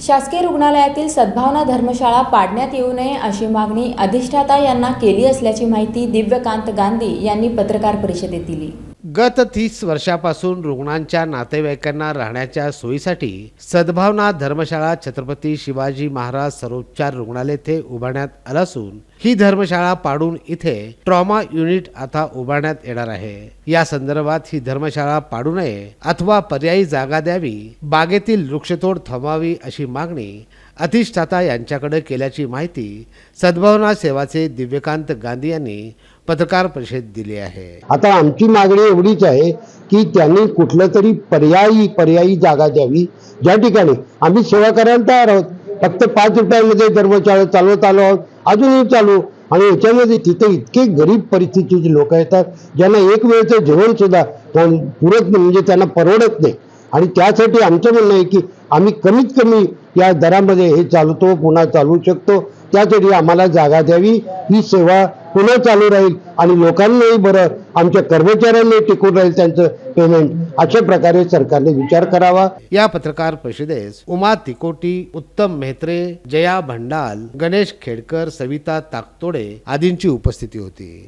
शासकीय रुग्णालयातील सद्भावना धर्मशाळा पाडण्यात येऊ नये अशी मागणी अधिष्ठाता यांना केली असल्याची माहिती दिव्यकांत गांधी यांनी पत्रकार परिषदेत दिली. गत तीस वर्षापासून रुग्णांच्या नातेवाईकांना राहण्याच्या सोयीसाठी सद्भावना धर्मशाळा छत्रपती शिवाजी महाराज सर्वोपचार रुग्णालय येथे उभारण्यात आलं असून ही धर्मशाळा पाडून इथे ट्रॉमा युनिट आता उभारण्यात येणार आहे. या संदर्भात ही धर्मशाळा पाडू नये अथवा पर्यायी जागा द्यावी बागेतील वृक्षतोड थांबवावी अशी मागणी अतिष्ठाता यांच्याकडे केल्याची माहिती सद्भावना सेवाचे दिव्यकांत गांधी यांनी पत्रकार परिषद दिली आहे. आता आमची मागणी एवढीच आहे की त्यांनी कुठलं तरी पर्यायी पर्यायी जागा द्यावी. ज्या ठिकाणी आम्ही सेवा करायला तयार आहोत फक्त पाच रुपयामध्ये धर्मशाळा चालवत आलो आहोत अजूनही चालू. आणि याच्यामध्ये तिथे इतके गरीब परिस्थितीचे लोक येतात ज्यांना एक वेळचं जेवण सुद्धा पुरत नाही म्हणजे त्यांना परवडत नाही. आणि त्यासाठी आमचं म्हणणं आहे की आम्ही कमीत कमी या दरामध्ये हे चालवतो पुन्हा चालवू शकतो. त्यासाठी आम्हाला जागा द्यावी. ही सेवा पुन्हा चालू राहील आणि लोकांनाही बरं आमच्या कर्मचाऱ्यांनाही टिकून राहील त्यांचं पेमेंट अशा प्रकारे सरकारने विचार करावा. या पत्रकार परिषदेस उमा तिकोटी उत्तम मेहत्रे जया भंडाल गणेश खेडकर सविता ताकतोडे आदींची उपस्थिती होती.